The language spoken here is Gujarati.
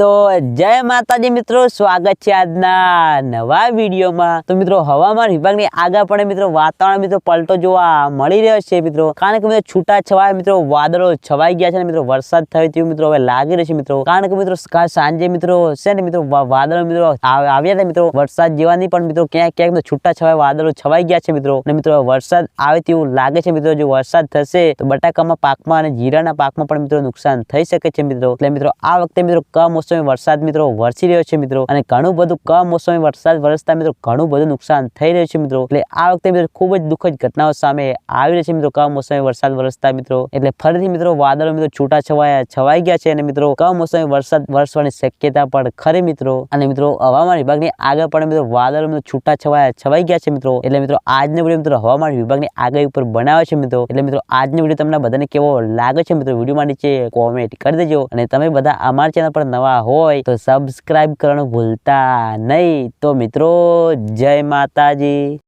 તો જય માતાજી મિત્રો, સ્વાગત છે આજના નવા વિડીયોમાં. તો મિત્રો, હવામાન વિભાગની આગળ પણ મિત્રો વાતાવરણ મિત્રો પલટો જોવા મળી રહ્યો છે મિત્રો. કારણ કે મિત્રો છૂટા છવાય મિત્રો વાદળો છવાઈ ગયા છે મિત્રો વરસાદ થયો તેવું મિત્રો હવે લાગી રહ્યો છે મિત્રો. કારણ કે મિત્રો સાંજે મિત્રો છે ને મિત્રો વાદળો મિત્રો આવ્યા હતા મિત્રો. વરસાદ જેવાની પણ મિત્રો ક્યાંક ક્યાંક છૂટા છવાય વાદળો છવાઈ ગયા છે મિત્રો. અને મિત્રો વરસાદ આવે તેવું લાગે છે મિત્રો. જો વરસાદ થશે તો બટાકામાં પાકમાં અને જીરાના પાકમાં પણ મિત્રો નુકસાન થઈ શકે છે મિત્રો. એટલે મિત્રો આ વખતે મિત્રો કમોસમી વરસાદ મિત્રો વરસી રહ્યો છે મિત્રો અને ઘણું બધું કમોસમી વરસાદ વરસતા મિત્રો ઘણું બધું નુકસાન થઈ રહ્યું છે મિત્રો. એટલે આ વખતે મિત્રો ખૂબ જ દુઃખદ ઘટનાઓ સામે આવી રહી છે મિત્રો કમોસમી વરસાદ વરસતા મિત્રો. એટલે ફરીથી મિત્રો વાદળો મિત્રો છૂટા છવાયા છવાઈ ગયા છે અને મિત્રો કમોસમી વરસાદ વરસવાની શક્યતા પણ ખરી મિત્રો. અને મિત્રો હવામાન વિભાગની આગળ પણ મિત્રો વાદળો મિત્રો છૂટા છવાયા છવાઈ ગયા છે મિત્રો. એટલે મિત્રો આજનો વીડિયો મિત્રો હવામાન વિભાગની આગળ ઉપર બનાવે છે મિત્રો. એટલે મિત્રો આજનો વીડિયો તમને બધાને કેવો લાગે છે મિત્રો? વિડીયોમાં નીચે કોમેન્ટ કરી દેજો અને તમે બધા અમારા ચેનલ પર નવા હોય તો સબસ્ક્રાઈબ કરવાનું ભૂલતા નહીં. તો મિત્રો જય માતાજી.